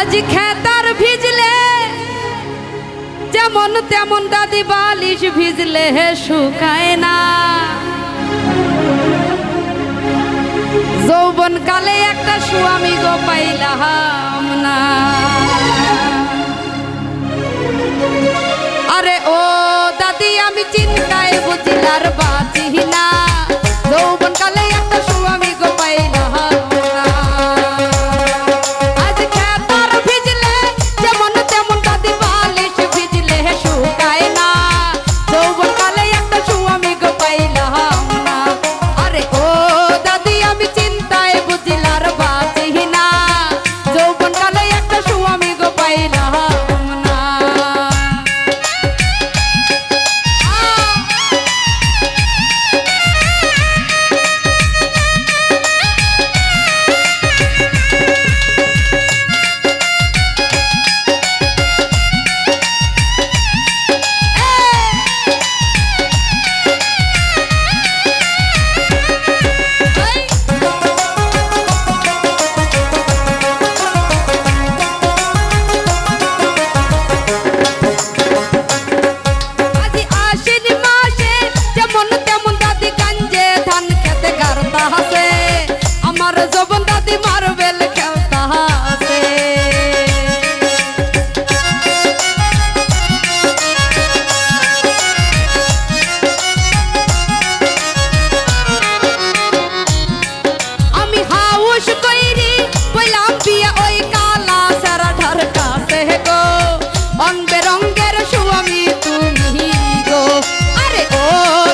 আজ খেতার ভিজলে, যেমন তেমন দাদি বালিশ ভিজলে হে শুকায় না। যৌবন কালে একটা স্বামী গো পাইলাম না। আরে ও দাদি, আমি চিন্তায় বুঝিলার বাঁচি না যৌবন অনবে রঙ্গের সুয়ামী তুমি গো। আরে ও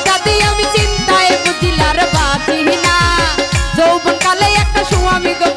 দাদি, আমি চিন্তায় বুঝিলার বাঁচি না। যৌবন কালে একটা সুয়ামী গো